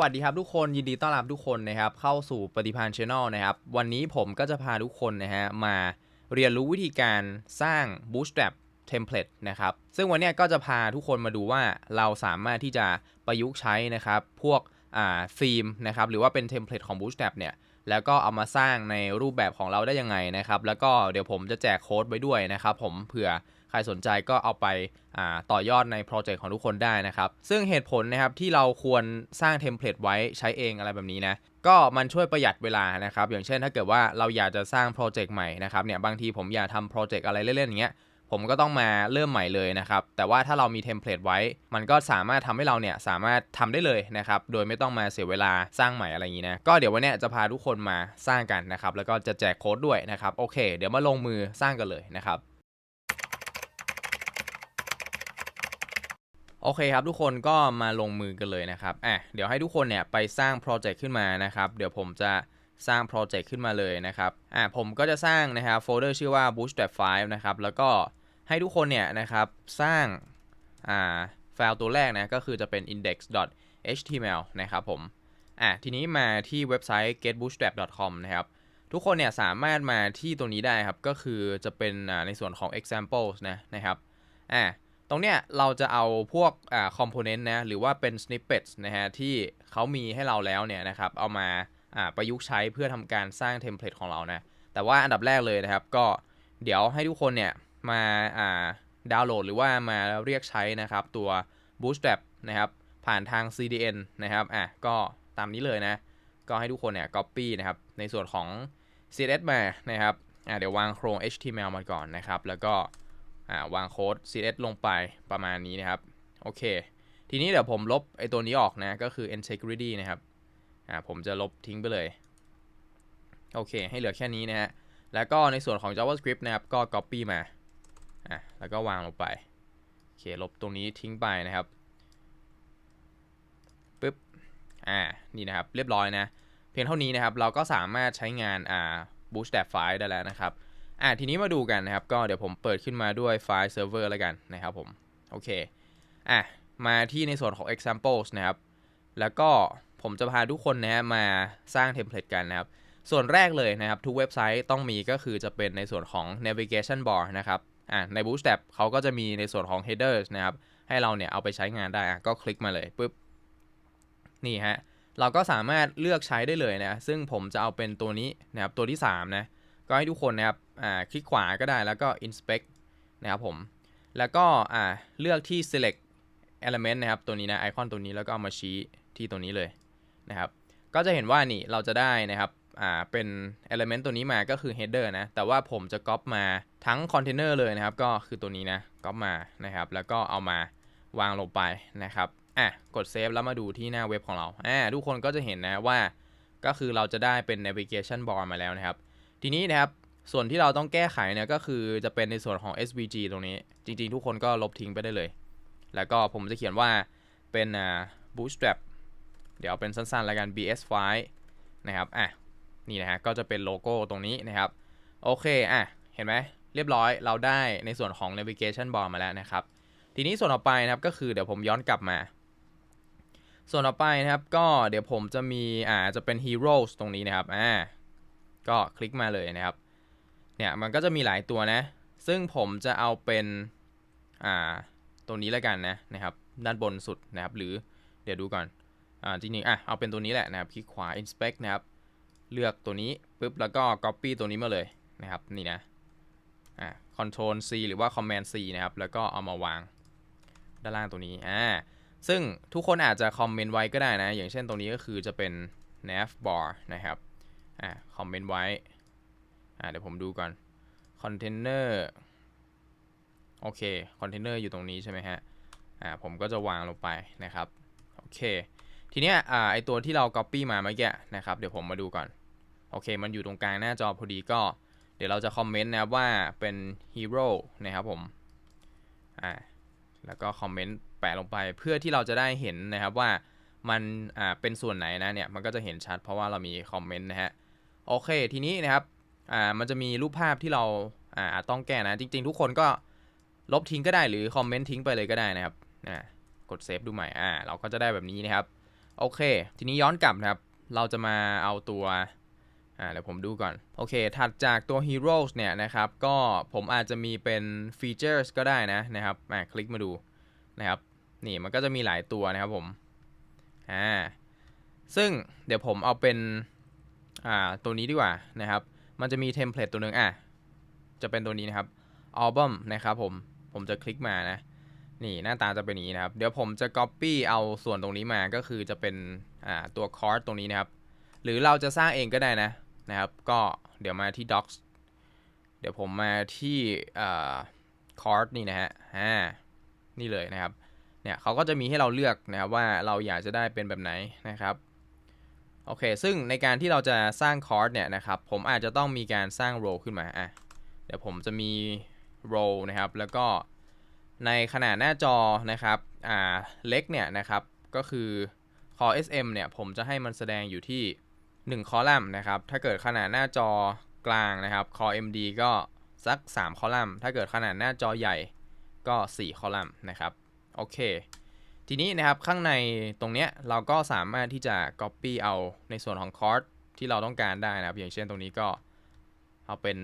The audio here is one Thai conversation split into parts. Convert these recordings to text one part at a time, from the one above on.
วัสดีครับทุกคนยินดีต้อนรับทุกคนนะครับเข้าสู่ปฏิพันธ์ช n นะครับวันนี้ผมก็จะพาทุกคนนะฮะมาเรียนรู้วิธีการสร้าง Bootstrap Template นะครับซึ่งวันนี้ก็จะพาทุกคนมาดูว่าเราสามารถที่จะประยุกต์ใช้นะครับพวกอ่าธีมนะครับหรือว่าเป็นเทมเพลตของ Bootstrap เนี่ยแล้วก็เอามาสร้างในรูปแบบของเราได้ยังไงนะครับแล้วก็เดี๋ยวผมจะแจกโค้ดไว้ด้วยนะครับผมเผื่อ รสนใจก็เอาไปาต่อยอดในโปรเจกต์ของทุกคนได้นะครับ ซึ่งเหตุผลนะครับที่เราควรสร้างเทมเพลตไว้ใช้เองอะไรแบบนี้นะก็มันช่วยประหยัดเวลานะครับ อย่างเช่นถ้าเกิดว่าเราอยากจะสร้างโปรเจกต์ใหม่นะครับเนี่ยบางทีผมอยากทำโปรเจกต์อะไรเล่นๆอย่างเงี้ยผมก็ต้องมาเริ่มใหม่เลยนะครับ แต่ว่าถ้าเรามีเทมเพลตไว้ มันก็สามารถทำให้เราเนี่ยสามารถทำได้เลยนะครับ โดยไม่ต้องมาเสียเวลาสร้างใหม่อะไรอย่างนี้นะ ก็เดี๋ยววันนี้จะพาทุกคนมาสร้างกันนะครับ แล้วก็จะแจกโค้ดด้วยนะครับ โอเค เดี๋ยวมาลงมือสร้างกันเลยนะครับ โอเคครับทุกคนก็มาลงมือกันเลยนะครับอะเดี๋ยวให้ทุกคนเนี่ยไปสร้างโปรเจกต์ขึ้นมานะครับ เดี๋ยวผมจะสร้างโปรเจกต์ขึ้นมาเลยนะครับอะผมก็จะสร้างนะครับโฟลเดอร์ชื่อว่า bootstrap 5นะครับ แล้วก็ให้ทุกคนเนี่ยนะครับสร้างอ่าไฟล์ตัวแรกนะก็คือจะเป็น index.html นะครับผมอะทีนี้มาที่เว็บไซต์ getbootstrap.com นะครับทุกคนเนี่ยสามารถมาที่ตรงนี้ได้ครับ ก็คือจะเป็นในส่วนของ examples นะนะครับอะ รงเนี้ยเราจะเอาพวกอ่าคอมโพเนนต์นะหรือว่าเป็น snippets นะฮะที่เขามีให้เราแล้วเนี่ยนะครับเอามาอ่าประยุกต์ใช้เพื่อทำการสร้างเทมเพลตของเรานะแต่ว่าอันดับแรกเลยนะครับ ก็เดี๋ยวให้ทุกคนเนี่ยมาอ่าดาวน์โหลดหรือว่ามาเรียกใช้นะครับตัว Bootstrap นะครับผ่านทาง CDN นะครับอะก็ตามนี้เลยนะ ก็ให้ทุกคนเนี่ย copy นะครับในส่วนของ CSS มานะครับอะเดี๋ยววางโครง HTML มาก่อนนะครับ แล้วก็ อ่าวางโค้ด CSS ลงไปประมาณนี้นะครับ โอเค ทีนี้เดี๋ยวผมลบไอตัวนี้ออกนะ ก็คือ integrity นะครับ อ่า ผมจะลบทิ้งไปเลย โอเค ให้เหลือแค่นี้นะฮะ แล้วก็ในส่วนของ JavaScript นะครับ ก็ copy มา อะแล้วก็วางลงไป โอเค ลบตรงนี้ทิ้งไปนะครับ ปึ๊บ อ่า นี่นะครับ เรียบร้อยนะ เพียงเท่านี้นะครับ เราก็สามารถใช้งาน อ่า bootstrap ไฟล์ได้แล้วนะครับ อะทีนี้มาดูกันนะครับ ก็เดี๋ยวผมเปิดขึ้นมาด้วยไฟล์เซิร์ฟเวอร์แล้วกันนะครับผม โอเค อะ มาที่ในส่วนของ examples นะครับ แล้วก็ผมจะพาทุกคนนะฮะมาสร้างเทมเพลตกันนะครับ ส่วนแรกเลยนะครับ ทุกเว็บไซต์ต้องมีก็คือจะเป็นในส่วนของ navigation bar นะครับ อะ ใน Bootstrap เขาก็จะมีในส่วนของ headers นะครับ ให้เราเนี่ยเอาไปใช้งานได้อะก็คลิกมาเลยปุ๊บ นี่ฮะ เราก็สามารถเลือกใช้ได้เลยนะ ซึ่งผมจะเอาเป็นตัวนี้นะครับ ตัวที่3นะ ก็ให้ทุกคนนะครับอ่าคลิกขวาก็ได้แล้วก็ inspect นะครับผม แล้วก็อ่าเลือกที่ select element นะครับ ตัวนี้นะไอคอนตัวนี้แล้วก็เอามาชี้ที่ตัวนี้เลยนะครับ ก็จะเห็นว่านี่เราจะได้นะครับอ่าเป็น element ตัวนี้มาก็คือ header นะ แต่ว่าผมจะก๊อปมาทั้ง container เลยนะครับ ก็คือตัวนี้นะก๊อปมานะครับ แล้วก็เอามาวางลงไปนะครับอะกดเซฟแล้วมาดูที่หน้าเว็บของเราอ่าทุกคนก็จะเห็นนะว่า ก็คือเราจะได้เป็น navigation bar มาแล้วนะครับ ทีนี้นะครับส่วนที่เราต้องแก้ไขเนี่ยก็คือจะเป็นในส่วนของ SVG ตรงนี้ จริง ๆ ทุกคนก็ลบทิ้งไปได้เลย แล้วก็ผมจะเขียนว่าเป็นอ่า bootstrap เดี๋ยวเป็นสั้นๆแล้วกัน bs file นะครับอะนี่นะฮะก็จะเป็นโลโก้ตรงนี้นะครับ โอเคอะเห็นไหมเรียบร้อยเราได้ในส่วนของ navigation bar มาแล้วนะครับ ทีนี้ส่วนต่อไปนะครับก็คือเดี๋ยวผมย้อนกลับมา ส่วนต่อไปนะครับก็เดี๋ยวผมจะมีอ่าจะเป็น heroes ตรงนี้นะครับอ่า ก็คลิกมาเลยนะครับ เนี่ยมันก็จะมีหลายตัวนะ ซึ่งผมจะเอาเป็นอ่าตรงนี้แล้วกันนะนะครับด้านบนสุดนะครับ หรือเดี๋ยวดูก่อนอ่าจริงๆอะเอาเป็นตัวนี้แหละนะครับคลิกขวา inspect นะครับ เลือกตัวนี้ปุ๊บแล้วก็ copy ตัวนี้มาเลยนะครับนี่นะอ่า control C หรือว่า command C นะครับ แล้วก็เอามาวางด้านล่างตัวนี้อ่าซึ่งทุกคนอาจจะคอมเมนต์ไว้ก็ได้นะ อย่างเช่นตรงนี้ก็คือจะเป็น nav bar นะครับ อ่าคอมเมนต์ไว้อ่าเดี๋ยวผมดูก่อน container โอเค container อยู่ตรงนี้ใช่ไหมฮะอ่าผมก็จะวางลงไปนะครับโอเคทีเนี้ยอ่าไอตัวที่เรา copy มาเมื่อกี้นะครับเดี๋ยวผมมาดูก่อนโอเค มันอยู่ตรงกลางหน้าจอพอดีก็ เดี๋ยวเราจะคอมเมนต์นะครับว่าเป็น hero นะครับผมอ่าแล้วก็คอมเมนต์แปะลงไปเพื่อที่เราจะได้เห็นนะครับว่ามันอ่าเป็นส่วนไหนนะเนี่ยมันก็จะเห็นชัดเพราะว่าเรามีคอมเมนต์นะฮะ โอเค ทีนี้นะครับอ่ามันจะมีรูปภาพที่เราอ่าต้องแก้นะ จริง ๆ ทุกคนก็ลบทิ้งก็ได้หรือคอมเมนต์ทิ้งไปเลยก็ได้นะครับอ่ากดเซฟดูใหม่อ่าเราก็จะได้แบบนี้นะครับโอเค ทีนี้ย้อนกลับนะครับ เราจะมาเอาตัวอ่าเดี๋ยวผมดูก่อน โอเค ถัดจากตัว Heroes เนี่ยนะครับ ก็ผมอาจจะมีเป็น Features ก็ได้นะนะครับอ่าคลิกมาดูนะครับ นี่มันก็จะมีหลายตัวนะครับผมอ่าซึ่งเดี๋ยวผมเอาเป็น อ่าตัวนี้ดีกว่านะครับ มันจะมีเทมเพลตตัวหนึ่งอะจะเป็นตัวนี้นะครับ Album นะครับผมผมจะคลิกมานะนี่หน้าตาจะเป็นอย่างนี้นะครับ เดี๋ยวผมจะ Copy เอาส่วนตรงนี้มาก็คือจะเป็นอ่าตัวคอร์สตรงนี้นะครับ หรือเราจะสร้างเองก็ได้นะนะครับ ก็เดี๋ยวมาที่ docs เดี๋ยวผมมาที่อ่าคอร์สนี่นะฮะอ่านี่เลยนะครับเนี่ยเขาก็จะมีให้เราเลือกนะครับว่าเราอยากจะได้เป็นแบบไหนนะครับ โอเค ซึ่งในการที่เราจะสร้างคอร์สเนี่ยนะครับ ผมอาจจะต้องมีการสร้างโรขึ้นมา อะ เดี๋ยวผมจะมีโรนะครับ แล้วก็ในขนาดหน้าจอนะครับ อ่า เล็กเนี่ยนะครับ ก็คือ core sm เนี่ย ผมจะให้มันแสดงอยู่ที่ 1 คอลัมน์นะครับ ถ้าเกิดขนาดหน้าจอกลางนะครับ core md ก็สัก 3 คอลัมน์ ถ้าเกิดขนาดหน้าจอใหญ่ก็ 4 คอลัมน์นะครับ โอเค ทีนี้นะครับข้างในตรงเนี้ยเราก็สามารถที่จะ copy เอาในส่วนของคอร์สที่เราต้องการได้นะครับ อย่างเช่นตรงนี้ก็เอาเป็น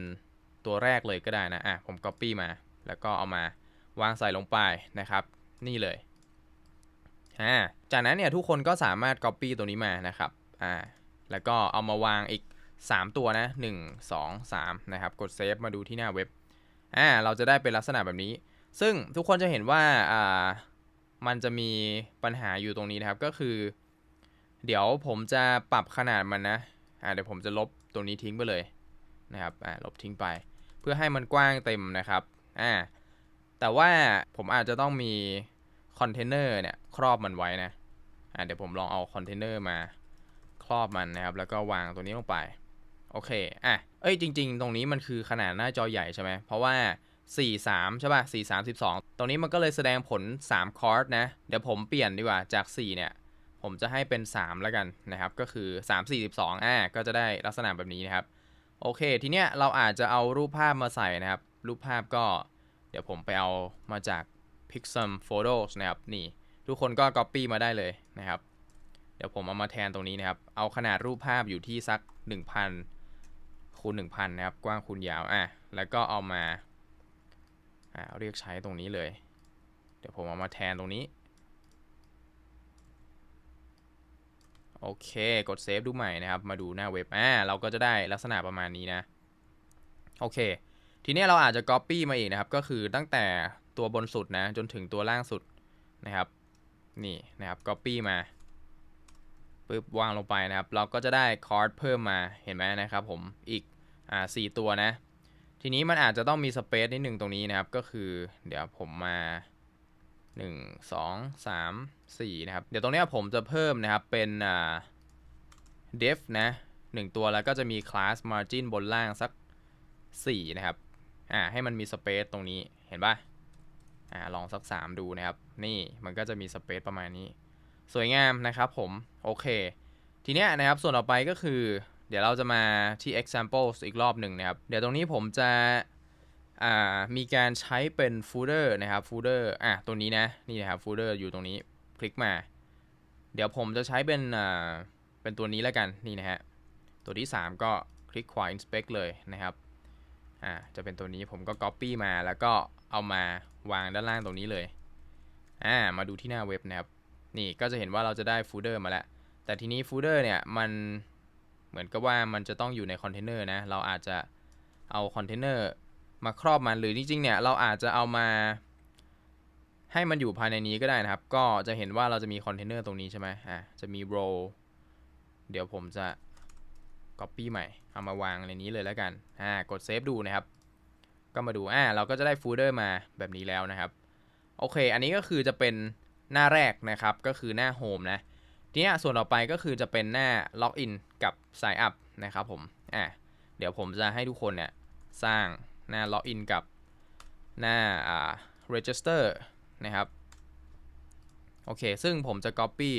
ตัวแรกเลยก็ได้นะอะผม copy มา แล้วก็เอามาวางใส่ลงไปนะครับ นี่เลยอ่าจากนั้นเนี่ยทุกคนก็สามารถ copy ตัวนี้มานะครับอ่าแล้วก็เอามาวางอีก 3 ตัวนะ 1 2 3 นะครับ กดเซฟมาดูที่หน้าเว็บอ่าเราจะได้เป็นลักษณะแบบนี้ ซึ่งทุกคนจะเห็นว่าอ่า มันจะมีปัญหาอยู่ตรงนี้นะครับก็คือ เดี๋ยวผมจะปรับขนาดมันนะอ่าเดี๋ยวผมจะลบตรงนี้ทิ้งไปเลยนะครับอ่าลบทิ้งไป เพื่อให้มันกว้างเต็มนะครับอ่าแต่ว่าผมอาจจะต้องมีคอนเทนเนอร์เนี่ยครอบมันไว้นะอ่าเดี๋ยวผมลองเอาคอนเทนเนอร์มาครอบมันนะครับ แล้วก็วางตัวนี้ลงไปโอเคอะเอ้ยจริง ๆ ตรงนี้มันคือขนาดหน้าจอใหญ่ใช่ไหมเพราะว่า 4 3 ใช่ป่ะ 4 3 12 ตรงนี้มันก็เลยแสดงผล 3 คอร์สนะ เดี๋ยวผมเปลี่ยนดีกว่า จาก 4 เนี่ย ผมจะให้เป็น 3 แล้วกันนะครับ ก็คือ 3 4 12อ่าก็จะได้ลักษณะแบบนี้นะครับ โอเค ทีเนี้ยเราอาจจะเอารูปภาพมาใส่นะครับ รูปภาพก็ เดี๋ยวผมไปเอามาจาก Pixum Photos นะครับ นี่ ทุกคนก็ Copy มาได้เลยนะครับ เดี๋ยวผมเอามาแทนตรงนี้นะครับ เอาขนาดรูปภาพอยู่ที่สัก 1,000คูณ1,000 นะครับ กว้างคูณยาว อะ แล้วก็เอามา อ่าเรียกใช้ตรงนี้เลย เดี๋ยวผมเอามาแทนตรงนี้ โอเค กดเซฟดูใหม่นะครับ มาดูหน้าเว็บอ่าเราก็จะได้ลักษณะประมาณนี้นะ โอเค ทีนี้เราอาจจะ Copy มาอีกนะครับ ก็คือตั้งแต่ตัวบนสุดนะ จนถึงตัวล่างสุดนะครับ นี่นะครับ Copy มาปึ๊บวางลงไปนะครับ เราก็จะได้คอร์สเพิ่มมาเห็นไหมนะครับผมอีกอ่าสตัวนะ ทีนี้มันอาจจะต้องมีสเปซนิดหนึ่งตรงนี้นะครับ ก็คือ เดี๋ยวผมมา 1 2 3 4 นะครับ เดี๋ยวตรงนี้ผมจะเพิ่มนะครับเป็นอ่า def นะ1ตัวแล้วก็จะมี class margin บนล่างสัก 4 นะครับ อ่า ให้มันมีสเปซตรงนี้เห็นปะอ่า ลองสัก 3 ดูนะครับ นี่มันก็จะมีสเปซประมาณนี้ สวยงามนะครับผม โอเค ทีเนี้ยนะครับ ส่วนต่อไปก็คือ เดี๋ยวเราจะมาที่ examples อีกรอบหนึ่งนะครับ เดี๋ยวตรงนี้ผมจะมีการใช้เป็น footer นะครับ footer อะตัวนี้นะ นี่นะครับ footer อยู่ตรงนี้คลิกมา เดี๋ยวผมจะใช้เป็นเป็นตัวนี้แล้วกันนี่นะฮะตัวที่ 3 ก็คลิกขวา inspect เลยนะครับอ่าจะเป็นตัวนี้ผมก็ copy มาแล้วก็เอามาวางด้านล่างตรงนี้เลยอ่ามาดูที่หน้าเว็บนะครับนี่ก็จะเห็นว่าเราจะได้ footer มาแล้วแต่ทีนี้ footer เนี่ยมัน เหมือนกับว่ามันจะต้องอยู่ในคอนเทนเนอร์นะ เราอาจจะเอาคอนเทนเนอร์มาครอบมันหรือจริงๆเนี่ยเราอาจจะเอามาให้มันอยู่ภายในนี้ก็ได้นะครับ ก็จะเห็นว่าเราจะมีคอนเทนเนอร์ตรงนี้ใช่ไหมอ่าจะมี row เดี๋ยวผมจะ copy ใหม่ เอามาวางในนี้เลยแล้วกัน อ่า กดเซฟดูนะครับ ก็มาดู อ่า เราก็จะได้ folder มาแบบนี้แล้วนะครับ โอเค อันนี้ก็คือจะเป็นหน้าแรกนะครับ ก็คือหน้า home นะ ทีนี้ส่วนต่อไปก็คือจะเป็นหน้า login กับ sign up นะครับผมอ่าเดี๋ยวผมจะให้ทุกคนเนี่ยสร้างหน้า login กับหน้าอ่า register นะครับโอเค ซึ่งผมจะ copy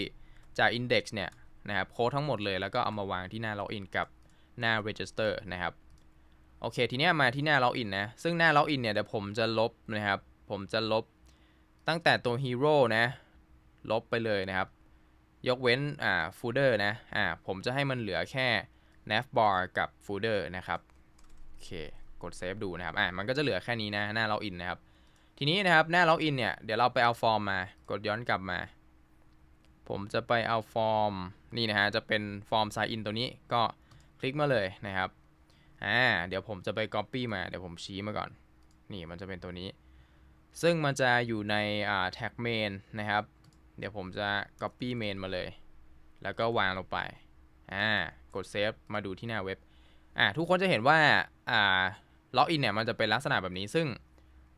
จาก index เนี่ยนะครับโค้ดทั้งหมดเลยแล้วก็เอามาวางที่หน้า login กับหน้า register นะครับโอเค ทีนี้มาที่หน้า login นะ ซึ่งหน้า login เนี่ยเดี๋ยวผมจะลบนะครับ ผมจะลบตั้งแต่ตัว hero นะ ลบไปเลยนะครับ ยกเว้นอ่า footer นะอ่าผมจะให้มันเหลือแค่ nav bar กับ footer นะครับโอเคกดเซฟดูนะครับอ่ามันก็จะเหลือแค่นี้นะหน้า login นนะครับ ทีนี้นะครับหน้า login เนี่ยเดี๋ยวเราไปเอาฟอร์มมากดย้อนกลับมา ผมจะไปเอาฟอร์มนี่นะฮะจะเป็นฟอร์ม sign in ตัวนี้ก็คลิกมาเลยนะครับอ่าเดี๋ยวผมจะไป copy มาเดี๋ยวผมชี้มาก่อน นี่มันจะเป็นตัวนี้ ซึ่งมันจะอยู่ในอ่า tag main นะครับ เดี๋ยวผมจะ copy main มาเลย แล้วก็วางลงไป อ่า กด save มาดูที่หน้าเว็บ อ่า ทุกคนจะเห็นว่า อ่า login เนี่ย มันจะเป็นลักษณะแบบนี้ ซึ่ง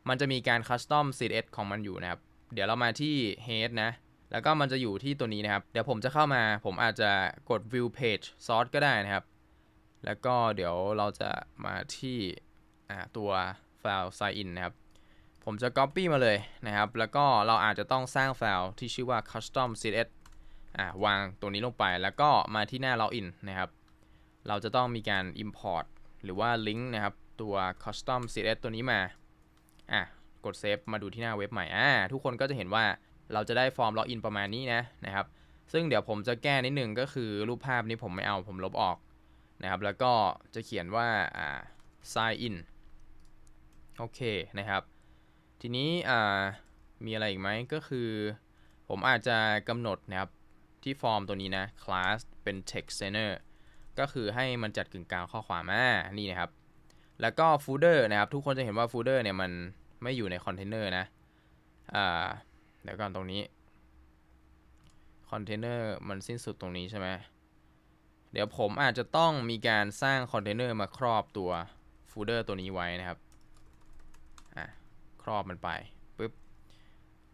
มันจะมีการ custom CSS ของมันอยู่นะครับ เดี๋ยวเรามาที่ head นะ แล้วก็มันจะอยู่ที่ตัวนี้นะครับ เดี๋ยวผมจะเข้ามา ผมอาจจะกด view page source ก็ได้นะครับ แล้วก็เดี๋ยวเราจะมาที่ อ่า ตัวไฟล์ sign in นะครับ ผมจะ copy มาเลยนะครับ แล้วก็เราอาจจะต้องสร้างไฟล์ที่ชื่อว่า custom css อ่าวางตัวนี้ลงไปแล้วก็มาที่หน้า login นะครับ เราจะต้องมีการ import หรือว่า link นะครับ ตัว custom css ตัวนี้มาอะกดเซฟมาดูที่หน้าเว็บใหม่อ่าทุกคนก็จะเห็นว่าเราจะได้ฟอร์ม login ประมาณนี้นะนะครับ ซึ่งเดี๋ยวผมจะแก้นิดนึงก็คือรูปภาพนี้ผมไม่เอาผมลบออกนะครับ แล้วก็จะเขียนว่าอ่า sign in โอเคนะครับ ทีนี้อ่ามีอะไรอีกไหมก็คือ ผมอาจจะกำหนดนะครับ ที่ฟอร์มตัวนี้นะ class เป็น text center ก็คือให้มันจัดกึ่งกลางข้อความอ่านี่นะครับ แล้วก็ footer นะครับ ทุกคนจะเห็นว่า footer เนี่ยมันไม่อยู่ในคอนเทนเนอร์นะอ่าเดี๋ยวก่อนตรงนี้คอนเทนเนอร์มันสิ้นสุดตรงนี้ใช่ไหม เดี๋ยวผมอาจจะต้องมีการสร้างคอนเทนเนอร์มาครอบตัว footer ตัวนี้ไว้นะครับ ครอบมันไปปึ๊บ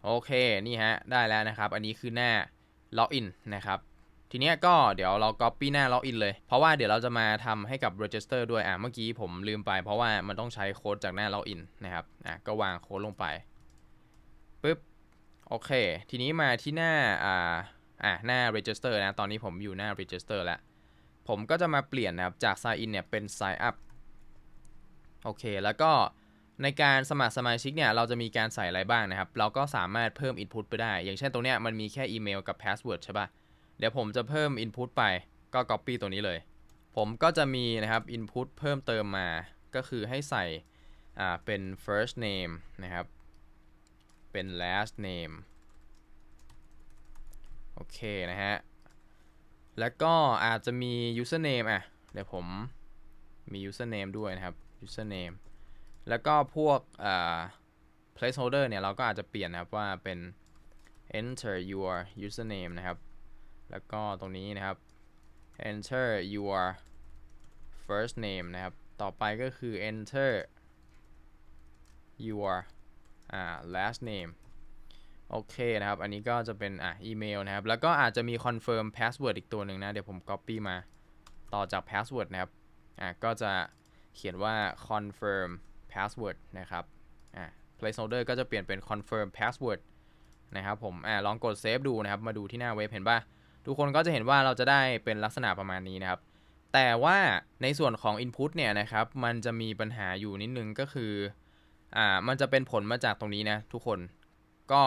โอเคนี่ฮะได้แล้วนะครับ อันนี้คือหน้า login นนะครับทีเนี้ยก็เดี๋ยวเรา copy หน้า login เลย เพราะว่าเดี๋ยวเราจะมาทำให้กับ register ด้วย อะ เมื่อกี้ผมลืมไป เพราะว่ามันต้องใช้โค้ดจากหน้า login นะครับ อะ ก็วางโค้ดลงไปปึ๊บ โอเค ทีนี้มาที่หน้า อ่า อะ หน้า register นะ ตอนนี้ผมอยู่หน้า register แล้ว ผมก็จะมาเปลี่ยนนะครับ จาก sign in เนี่ยเป็น sign up โอเค แล้วก็ ในการสมัครสมาชิกเนี่ยเราจะมีการใส่อะไรบ้างนะครับ เราก็สามารถเพิ่ม Input ไปได้ อย่างเช่นตรงเนี้ยมันมีแค่อีเมลกับ Password ใช่ปะ่ะ เดี๋ยวผมจะเพิ่ม Input ไปก็ Copy ตัวนี้เลย ผมก็จะมีนะครับ Input เพิ่มเติมมาก็คือให้ใส่อ่าเป็น first name นะครับ เป็น last name โอเคนะฮะ แล้วก็อาจจะมี username อะ เดี๋ยวผมมี username ด้วยนะครับ username แล้วก็พวก placeholder เนี่ย เราก็อาจจะเปลี่ยนนะครับว่าเป็น enter your username นะครับ แล้วก็ตรงนี้นะครับ enter your first name นะครับ ต่อไปก็คือ enter your อ่า last name โอเคนะครับ อันนี้ก็จะเป็นอะอีเมลนะครับ แล้วก็อาจจะมี confirm password อีกตัวหนึ่งนะ เดี๋ยวผม copy มาต่อจาก password นะครับ อะก็จะเขียนว่า confirm password นะครับอ่า placeholder ก็จะเปลี่ยนเป็น confirm password นะครับผมอ่าลองกด save ดูนะครับ มาดูที่หน้าเว็บเห็นป่ะทุกคนก็จะเห็นว่าเราจะได้เป็นลักษณะประมาณนี้นะครับ แต่ว่าในส่วนของ input เนี่ยนะครับ มันจะมีปัญหาอยู่นิดนึงก็คืออ่ามันจะเป็นผลมาจากตรงนี้นะทุกคนก็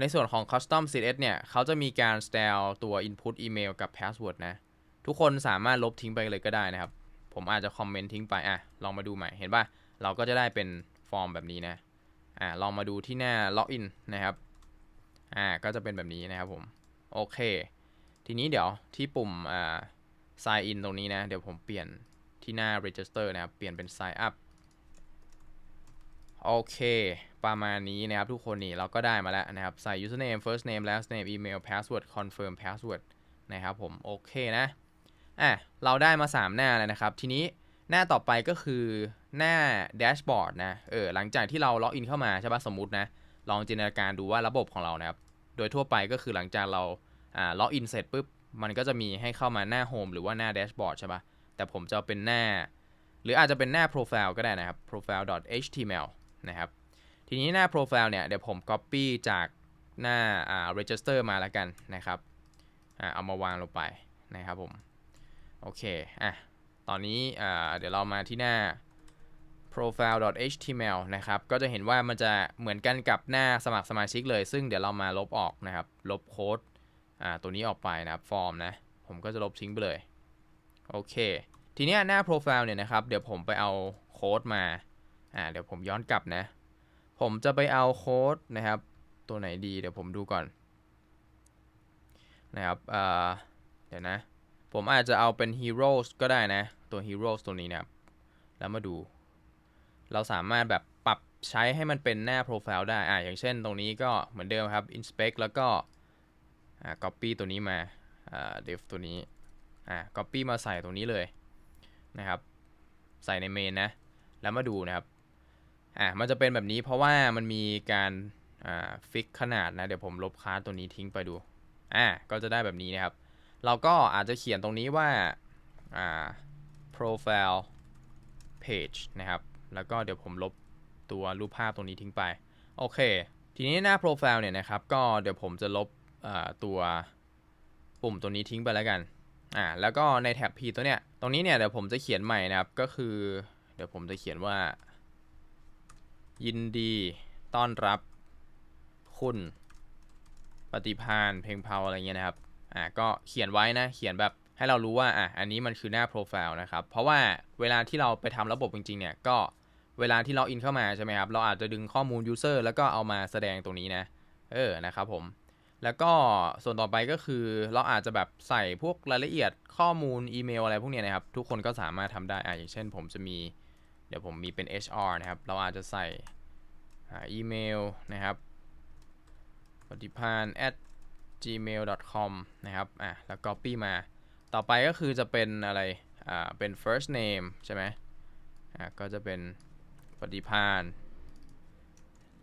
ในส่วนของ custom CSS เนี่ย เขาจะมีการ style ตัว input email กับ password นะ ทุกคนสามารถลบทิ้งไปเลยก็ได้นะครับ ผมอาจจะคอมเมนต์ทิ้งไป อะ ลองมาดูใหม่ เห็นป่ะ เราก็จะได้เป็นฟอร์มแบบนี้นะอ่าลองมาดูที่หน้า login นะครับอ่าก็จะเป็นแบบนี้นะครับผมโอเค ทีนี้เดี๋ยวที่ปุ่มอ่า sign in ตรงนี้นะ เดี๋ยวผมเปลี่ยนที่หน้า register นะครับ เปลี่ยนเป็น sign up โอเค ประมาณนี้นะครับทุกคนนี่เราก็ได้มาแล้วนะครับ ใส่ username first name last name email password confirm password นะครับผม โอเคนะ อะ เราได้มา 3 หน้าแล้วนะครับ ทีนี้หน้าต่อไปก็คือ หน้าแดชบอร์ดนะเออหลังจากที่เราล็อกอินเข้ามาใช่ปะสมมตินะ ลองจินตนาการดูว่าระบบของเรานะครับ โดยทั่วไปก็คือหลังจากเราอ่าล็อกอินเสร็จปุ๊บ มันก็จะมีให้เข้ามาหน้าโฮมหรือว่าหน้าแดชบอร์ดใช่ปะแต่ผมจะเป็นหน้า หรืออาจจะเป็นหน้า profile ก็ได้นะครับ profile.html นะครับ ทีนี้หน้า profile เนี่ยเดี๋ยวผม copy จากหน้าอ่า register มาแล้วกันนะครับอ่าเอามาวางลงไปนะครับผม โอเค อะ ตอนนี้อ่าเดี๋ยวเรามาที่หน้า profile.html นะครับ ก็จะเห็นว่ามันจะเหมือนกันกับหน้าสมัครสมาชิกเลย ซึ่งเดี๋ยวเรามาลบออกนะครับ ลบโค้ดตัวนี้ออกไปนะครับ ฟอร์มนะ ผมก็จะลบทิ้งไปเลย โอเค ทีนี้หน้าโปรไฟล์เนี่ยนะครับ เดี๋ยวผมไปเอาโค้ดมา อ่า เดี๋ยวผมย้อนกลับนะ ผมจะไปเอาโค้ดนะครับ ตัวไหนดี เดี๋ยวผมดูก่อน นะครับเดี๋ยวนะ ผมอาจจะเอาเป็น heroes ก็ได้นะ ตัว heroes ตัวนี้นะครับ แล้วมาดู เราสามารถแบบปรับใช้ให้มันเป็นหน้าโปรไฟล์ได้อ่าอย่างเช่นตรงนี้ก็เหมือนเดิมครับ inspect แล้วก็อ่า copy ตัวนี้มาอ่า def ตัวนี้อ่า copy มาใส่ตรงนี้เลยนะครับ ใส่ในเมนนะ แล้วมาดูนะครับอ่ามันจะเป็นแบบนี้เพราะว่ามันมีการอ่าฟิกขนาดนะ เดี๋ยวผมลบค่าตัวนี้ทิ้งไปดูอ่าก็จะได้แบบนี้นะครับ เราก็อาจจะเขียนตรงนี้ว่าอ่า profile page นะครับ แล้วก็เดี๋ยวผมลบตัวรูปภาพตรงนี้ทิ้งไป โอเค ทีนี้หน้า profile เนี่ยนะครับ ก็เดี๋ยวผมจะลบตัวปุ่มตัวนี้ทิ้งไปแล้วกัน อ่า แล้วก็ในแท็บ P ตัวเนี้ย ตรงนี้เนี่ยเดี๋ยวผมจะเขียนใหม่นะครับ ก็คือ เดี๋ยวผมจะเขียนว่า ยินดีต้อนรับคุณปฏิพานเพลงเพาอะไรเงี้ยนะครับ อ่า ก็เขียนไว้นะ เขียนแบบให้เรารู้ว่า อะ อันนี้มันคือหน้าโปรไฟล์นะครับ เพราะว่าเวลาที่เราไปทำระบบจริงๆ เนี่ย ก็ เวลาที่เราอินเข้ามาใช่ไหมครับ เราอาจจะดึงข้อมูล user แล้วก็เอามาแสดงตรงนี้นะ เออ นะครับผม แล้วก็ส่วนต่อไปก็คือเราอาจจะแบบใส่พวกรายละเอียดข้อมูลอีเมลอะไรพวกนี้นะครับ ทุกคนก็สามารถทำได้อะอย่างเช่น ผมจะมี เดี๋ยวผมมีเป็น HR นะครับ เราอาจจะใส่อีเมลนะครับปฏิพาน at gmail.com นะครับ อะ แล้ว copy มา ต่อไปก็คือจะเป็นอะไร อ่า เป็น first name ใช่ไหมอ่าก็จะเป็น ปฏิพาน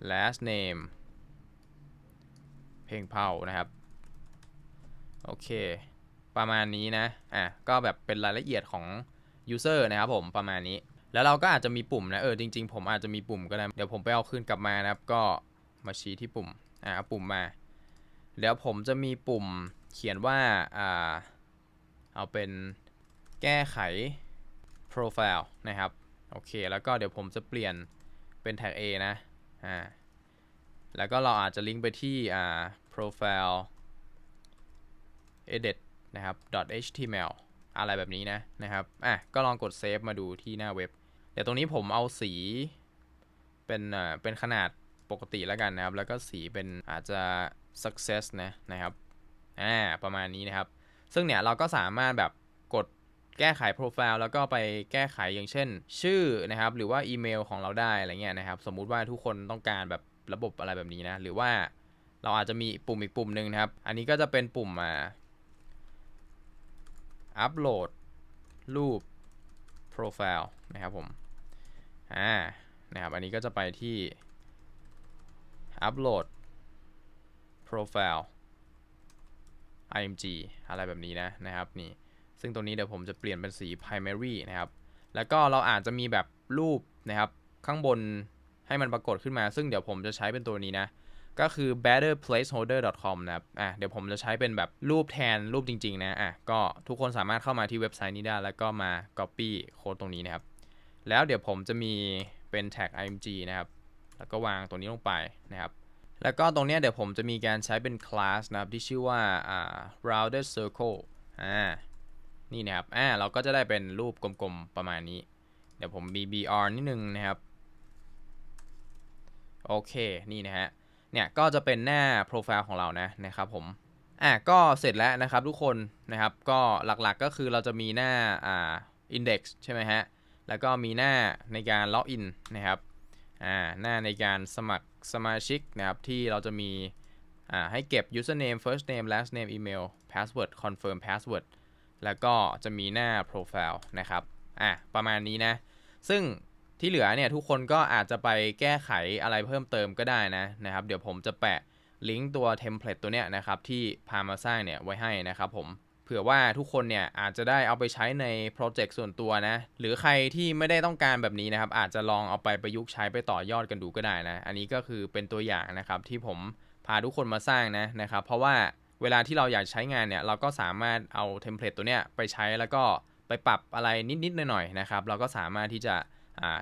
last name เพลงเผานะครับ โอเค ประมาณนี้นะ อะ ก็แบบเป็นรายละเอียดของ user นะครับผมประมาณนี้ แล้วเราก็อาจจะมีปุ่มนะ เออ จริง ๆ ผมอาจจะมีปุ่มก็ได้ เดี๋ยวผมไปเอาคืนกลับมานะครับ ก็มาชี้ที่ปุ่ม อ่าเอาปุ่มมาเดี๋ยวผมจะมีปุ่มเขียนว่า อ่า เอาเป็นแก้ไข profile นะครับ โอเค แล้วก็เดี๋ยวผมจะเปลี่ยนเป็น tag A นะ อ่า แล้วก็เราอาจจะลิงก์ไปที่อ่า profile edit นะครับ .html อะไรแบบนี้นะนะครับ อะ ก็ลองกดเซฟมาดูที่หน้าเว็บ เดี๋ยวตรงนี้ผมเอาสี เป็นอ่าเป็นขนาดปกติแล้วกันนะครับ แล้วก็สีเป็นอาจจะ success นะนะครับ อ่า ประมาณนี้นะครับ ซึ่งเนี่ยเราก็สามารถแบบ แก้ไขโปรไฟล์แล้วก็ไปแก้ไขอย่างเช่น ชื่อนะครับ หรือว่าอีเมลของเราได้อะไรเงี้ยนะครับ สมมุติว่าทุกคนต้องการแบบระบบอะไรแบบนี้นะ หรือว่าเราอาจจะมีปุ่มอีกปุ่มหนึ่งนะครับ อันนี้ก็จะเป็นปุ่มมาอัปโหลดรูปโปรไฟล์นะครับผม อ่า นะครับ อันนี้ก็จะไปที่อัปโหลดโปรไฟล์ img อะไรแบบนี้นะนะครับนี่ ซึ่งตรงนี้เดี๋ยวผมจะเปลี่ยนเป็นสี primary นะครับ แล้วก็เราอาจจะมีแบบรูปนะครับข้างบนให้มันปรากฏขึ้นมา ซึ่งเดี๋ยวผมจะใช้เป็นตัวนี้นะ ก็คือ betterplaceholder.com นะครับ อะ เดี๋ยวผมจะใช้เป็นแบบรูปแทนรูปจริง ๆ นะ อะ ก็ทุกคนสามารถเข้ามาที่เว็บไซต์นี้ได้ แล้วก็มา copy โค้ดตรงนี้นะครับ แล้วเดี๋ยวผมจะมีเป็น tag img นะครับ แล้วก็วางตัวนี้ลงไปนะครับ แล้วก็ตรงนี้เดี๋ยวผมจะมีการใช้เป็นคลาสนะครับที่ชื่อว่า อ่า rounded circle อ่า นี่นะครับ อ่า เราก็จะได้เป็นรูปกลมๆ ประมาณนี้ เดี๋ยวผมมี br นิดนึงนะครับ โอเค นี่นะฮะ เนี่ย ก็จะเป็นหน้าโปรไฟล์ของเรานะ นะครับผม อะก็เสร็จแล้วนะครับทุกคน นะครับ ก็หลักๆ ก็คือเราจะมีหน้า อ่า index ใช่ไหมฮะ แล้วก็มีหน้าในการล็อกอินนะครับ อ่า หน้าในการสมัครสมาชิกนะครับ ที่เราจะมี อ่า ให้เก็บ username first name last name email password confirm password แล้วก็จะมีหน้า profile นะครับอะประมาณนี้นะ ซึ่งที่เหลือเนี่ยทุกคนก็อาจจะไปแก้ไขอะไรเพิ่มเติมก็ได้นะนะครับ เดี๋ยวผมจะแปะลิงก์ตัวเทมเพลตตัวเนี้ยนะครับที่พามาสร้างเนี่ยไว้ให้นะครับผมเผื่อว่าทุกคนเนี่ยอาจจะได้เอาไปใช้ในโปรเจกต์ส่วนตัวนะ หรือใครที่ไม่ได้ต้องการแบบนี้นะครับ อาจจะลองเอาไปประยุกต์ใช้ไปต่อยอดกันดูก็ได้นะ อันนี้ก็คือเป็นตัวอย่างนะครับที่ผมพาทุกคนมาสร้างนะนะครับ เพราะว่า เวลาที่เราอยากใช้งานเนี่ยเราก็สามารถเอาเทมเพลตตัวเนี้ยไปใช้แล้วก็ไปปรับอะไรนิดๆหน่อยๆนะครับ เราก็สามารถที่จะ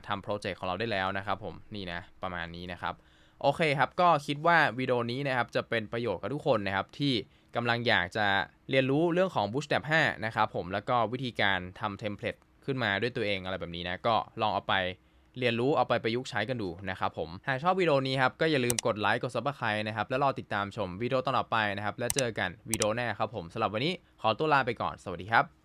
ทำโปรเจกต์ของเราได้แล้วนะครับผมนี่นะประมาณนี้นะครับโอเคครับก็คิดว่าวิดีโอนี้นะครับจะเป็นประโยชน์กับทุกคนนะครับที่กำลังอยากจะเรียนรู้เรื่องของ Bootstrap 5นะครับผมแล้วก็วิธีการทำเทมเพลตขึ้นมาด้วยตัวเองอะไรแบบนี้นะก็ลองเอาไป เรียนรู้เอาไปประยุกต์ใช้กันดูนะครับผม หากชอบวิดีโอนี้ครับก็อย่าลืมกดไลค์กดซับสไครต์นะครับแล้วรอติดตามชมวิดีโอต่อไปนะครับแล้วเจอกันวิดีโอหน้าครับผมสำหรับวันนี้ขอตัวลาไปก่อนสวัสดีครับ